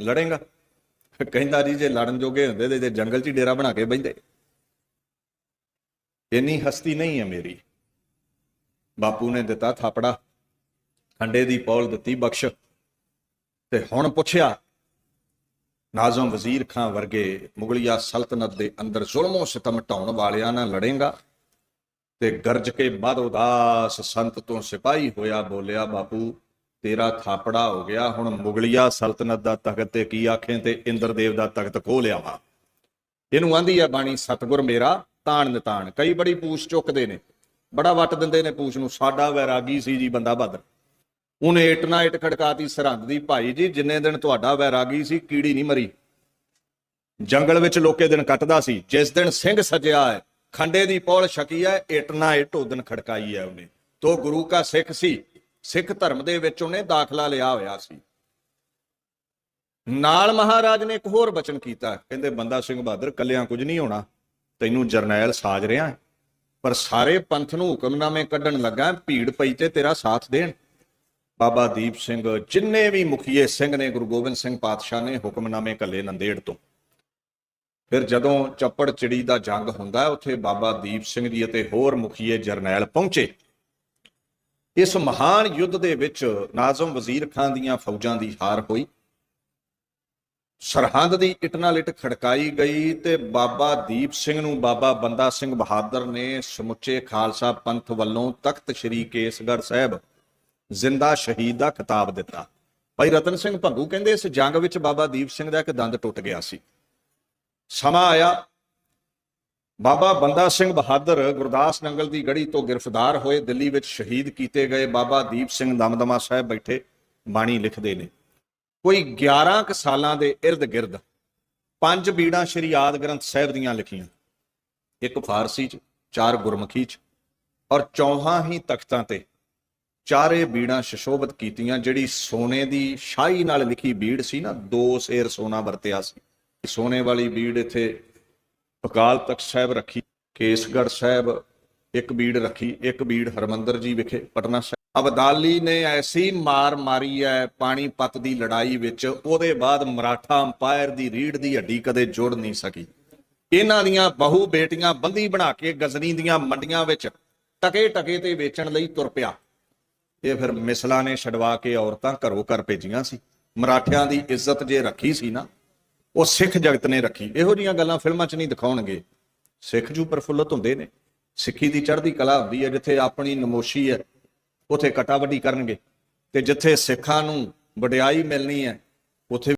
ਲੜੇਗਾ। ਕਹਿੰਦਾ ਜੀ, ਜੇ ਲੜਨ ਜੋਗੇ ਹੁੰਦੇ ਤੇ ਜੇ ਜੰਗਲ 'ਚ ਹੀ ਡੇਰਾ ਬਣਾ ਕੇ ਬੈਠੇ ਇੰਨੀ ਹਸਤੀ ਨਹੀਂ ਹੈ ਮੇਰੀ। ਬਾਪੂ ਨੇ ਦਿੱਤਾ ਥਾਪੜਾ। ਖੰਡੇ ਦੀ ਪੌਲ ਦਿੱਤੀ ਬਖਸ਼। ਤੇ ਹੁਣ ਪੁੱਛਿਆ, ਨਾਜ਼ਮ ਵਜ਼ੀਰ ਖਾਂ ਵਰਗੇ ਮੁਗਲਿਆ ਸਲਤਨਤ ਦੇ ਅੰਦਰ ਜ਼ੁਲਮੋ ਸਿਤਮ ਢਾਉਣ ਵਾਲਿਆਂ ਨਾਲ ਲੜੇਗਾ? ਤੇ ਗਰਜ ਕੇ ਬਾਦ ਉਦਾਸ ਸੰਤ ਤੋਂ ਸਿਪਾਹੀ ਹੋਇਆ ਬੋਲਿਆ, ਬਾਪੂ ਤੇਰਾ ਥਾਪੜਾ ਹੋ ਗਿਆ, ਹੁਣ ਮੁਗਲਿਆ ਸਲਤਨਤ ਦਾ ਤਖਤ ਤੇ ਕੀ ਆਖੇ ਤੇ ਇੰਦਰਦੇਵ ਦਾ ਤਖਤ ਖੋਹ ਲਿਆ ਵਾ। ਇਹਨੂੰ ਆਂਦੀ ਆ ਬਾਣੀ, ਸਤਗੁਰ ਮੇਰਾ, ਤਾਣ ਨਿਤਾਣ। ਕਈ ਬੜੀ ਪੂਛ ਚੁੱਕਦੇ ਨੇ, ਬੜਾ ਵੱਟ ਦਿੰਦੇ ਨੇ ਪੂਛ ਨੂੰ, ਸਾਡਾ ਵੈਰਾਗੀ ਸੀ ਜੀ ਬੰਦਾ ਬਹਾਦਰ। ਉਹਨੇ ਇੱਟ ਨਾ ਇੱਟ ਖੜਕਾਤੀ, ਸਰਹੰਦ ਦੀ ਭਾਈ ਜੀ, ਜਿੰਨੇ ਦਿਨ ਤੁਹਾਡਾ ਵੈਰਾਗੀ ਸੀ, ਕੀੜੀ ਨਹੀਂ ਮਰੀ। ਜੰਗਲ ਵਿੱਚ ਲੋਕੇ ਦਿਨ ਕੱਟਦਾ ਸੀ, ਜਿਸ ਦਿਨ ਸਿੰਘ ਸਜਿਆ ਹੈ, ਖੰਡੇ ਦੀ ਪੌਲ ਛਕੀ ਹੈ, ਇੱਟ ਨਾ ਇੱਟ ਉਦਨ ਖੜਕਾਈ ਹੈ ਉਹਨੇ। ਤੋ ਗੁਰੂ ਕਾ ਸਿੱਖ ਸੀ ਸਿੱਖ ਧਰਮ ਦੇ ਵਿੱਚ ਉਹਨੇ ਦਾਖਲਾ ਲਿਆ ਹੋਇਆ ਸੀ। ਨਾਲ ਮਹਾਰਾਜ ਨੇ ਇੱਕ ਹੋਰ ਬਚਨ ਕੀਤਾ। ਕਹਿੰਦੇ, ਬੰਦਾ ਸਿੰਘ ਬਹਾਦਰ, ਕੱਲਿਆਂ ਕੁਝ ਨਹੀਂ ਹੋਣਾ। ਤੈਨੂੰ ਜਰਨੈਲ ਸਾਜ ਰਿਹਾ ਪਰ ਸਾਰੇ ਪੰਥ ਨੂੰ ਹੁਕਮਨਾਮੇ ਕੱਢਣ ਲੱਗਾ ਭੀੜ ਪਈ ਤੇ ਤੇਰਾ ਸਾਥ ਦੇਣ। ਬਾਬਾ ਦੀਪ ਸਿੰਘ, ਜਿੰਨੇ ਵੀ ਮੁਖੀਏ ਸਿੰਘ ਨੇ, ਗੁਰੂ ਗੋਬਿੰਦ ਸਿੰਘ ਪਾਤਸ਼ਾਹ ਨੇ ਹੁਕਮਨਾਮੇ ਕੱਲੇ ਨੰਦੇੜ ਤੋਂ। ਫਿਰ ਜਦੋਂ ਚੱਪੜ ਚਿੜੀ ਦਾ ਜੰਗ ਹੁੰਦਾ ਉੱਥੇ ਬਾਬਾ ਦੀਪ ਸਿੰਘ ਜੀ ਅਤੇ ਹੋਰ ਮੁਖੀਏ ਜਰਨੈਲ ਪਹੁੰਚੇ। ਇਸ ਮਹਾਨ ਯੁੱਧ ਦੇ ਵਿੱਚ ਨਾਜ਼ਮ ਵਜ਼ੀਰ ਖਾਨ ਦੀਆਂ ਫੌਜਾਂ ਦੀ ਹਾਰ ਹੋਈ। ਸਰਹੰਦ ਦੀ ਇੱਟ ਨਾਲ ਇੱਟ ਖੜਕਾਈ ਗਈ ਤੇ ਬਾਬਾ ਦੀਪ ਸਿੰਘ ਨੂੰ ਬਾਬਾ ਬੰਦਾ ਸਿੰਘ ਬਹਾਦਰ ਨੇ ਸਮੁੱਚੇ ਖਾਲਸਾ ਪੰਥ ਵੱਲੋਂ ਤਖਤ ਸ੍ਰੀ ਕੇਸਗੜ੍ਹ ਸਾਹਿਬ ਜ਼ਿੰਦਾ ਸ਼ਹੀਦ ਦਾ ਖਿਤਾਬ ਦਿੱਤਾ। ਭਾਈ ਰਤਨ ਸਿੰਘ ਭੰਗੂ ਕਹਿੰਦੇ ਇਸ ਜੰਗ ਵਿੱਚ ਬਾਬਾ ਦੀਪ ਸਿੰਘ ਦਾ ਇੱਕ ਦੰਦ ਟੁੱਟ ਗਿਆ ਸੀ। ਸਮਾਂ ਆਇਆ ਬਾਬਾ ਬੰਦਾ ਸਿੰਘ ਬਹਾਦਰ ਗੁਰਦਾਸ ਨੰਗਲ ਦੀ ਗੜੀ ਤੋਂ ਗ੍ਰਿਫਤਾਰ ਹੋਏ ਦਿੱਲੀ ਵਿੱਚ ਸ਼ਹੀਦ ਕੀਤੇ ਗਏ ਬਾਬਾ ਦੀਪ ਸਿੰਘ ਦਮਦਮਾ ਸਾਹਿਬ ਬੈਠੇ ਬਾਣੀ ਲਿਖਦੇ ਨੇ। ਕੋਈ 11 ਕੁ ਸਾਲਾਂ ਦੇ ਇਰਦ ਗਿਰਦ ਪੰਜ ਬੀੜਾਂ ਸ਼੍ਰੀ ਆਦ ਗ੍ਰੰਥ ਸਾਹਿਬ ਦੀਆਂ ਲਿਖੀਆਂ। ਇੱਕ ਫਾਰਸੀ ਚ, ਚਾਰ ਗੁਰਮੁਖੀ ਚ ਔਰ ਚੌਹਾਂ ਹੀ ਤਖਤਾਂ ਤੇ ਚਾਰੇ ਬੀੜਾਂ ਸ਼ਸ਼ੋਭਤ ਕੀਤੀਆਂ, ਜਿਹੜੀ ਸੋਨੇ ਦੀ ਸ਼ਾਹੀ ਨਾਲ ਲਿਖੀ ਬੀੜ ਸੀ ਨਾ, ਦੋ ਸੇਰ ਸੋਨਾ ਵਰਤਿਆ ਸੀ। ਸੋਨੇ ਵਾਲੀ ਬੀੜ ਇੱਥੇ ਅਕਾਲ ਤਖਤ ਸਾਹਿਬ ਰੱਖੀ, ਕੇਸਗੜ੍ਹ ਸਾਹਿਬ ਇੱਕ ਬੀੜ ਰੱਖੀ, ਇੱਕ ਬੀੜ ਹਰਮੰਦਰ ਜੀ ਵਿਖੇ, ਪਟਨਾ ਸਾਹਿਬ। ਅਬਦਾਲੀ ਨੇ ਐਸੀ ਮਾਰ ਮਾਰੀ ਹੈ ਪਾਣੀਪਤ ਦੀ ਲੜਾਈ ਵਿੱਚ, ਉਹਦੇ ਬਾਅਦ ਮਰਾਠਾ ਅੰਪਾਇਰ ਦੀ ਰੀੜ ਦੀ ਹੱਡੀ ਕਦੇ ਜੁੜ ਨਹੀਂ ਸਕੀ। ਇਹਨਾਂ ਦੀਆਂ ਬਹੂ ਬੇਟੀਆਂ ਬੰਦੀ ਬਣਾ ਕੇ ਗਜ਼ਨੀ ਦੀਆਂ ਮੰਡੀਆਂ ਵਿੱਚ ਟਕੇ ਟਕੇ ਤੇ ਵੇਚਣ ਲਈ ਤੁਰ ਪਿਆ। ਇਹ ਫਿਰ ਮਿਸਲਾਂ ਨੇ ਛਡਵਾ ਕੇ ਔਰਤਾਂ ਘਰੋਂ ਘਰ ਭੇਜੀਆਂ ਸੀ। ਮਰਾਠਿਆਂ ਦੀ ਇੱਜ਼ਤ ਜੇ ਰੱਖੀ ਸੀ ਨਾ ਉਹ ਸਿੱਖ ਜਗਤ ਨੇ ਰੱਖੀ। ਇਹੋ ਜੀਆਂ ਗੱਲਾਂ ਫਿਲਮਾਂ 'ਚ ਨਹੀਂ ਦਿਖਾਉਣਗੇ। ਸਿੱਖ ਜੂ ਪ੍ਰਫੁੱਲਤ ਹੁੰਦੇ ਨੇ। ਸਿੱਖੀ ਦੀ ਚੜ੍ਹਦੀ ਕਲਾ ਹੁੰਦੀ ਹੈ, ਜਿੱਥੇ ਆਪਣੀ ਨਮੋਸ਼ੀ ਹੈ, ਉਥੇ ਕਟਾ ਕਰਨਗੇ। ਤੇ ਜਿੱਥੇ ਸਿੱਖਾਂ ਨੂੰ ਵਡਿਆਈ ਮਿਲਣੀ ਹੈ, ਉਥੇ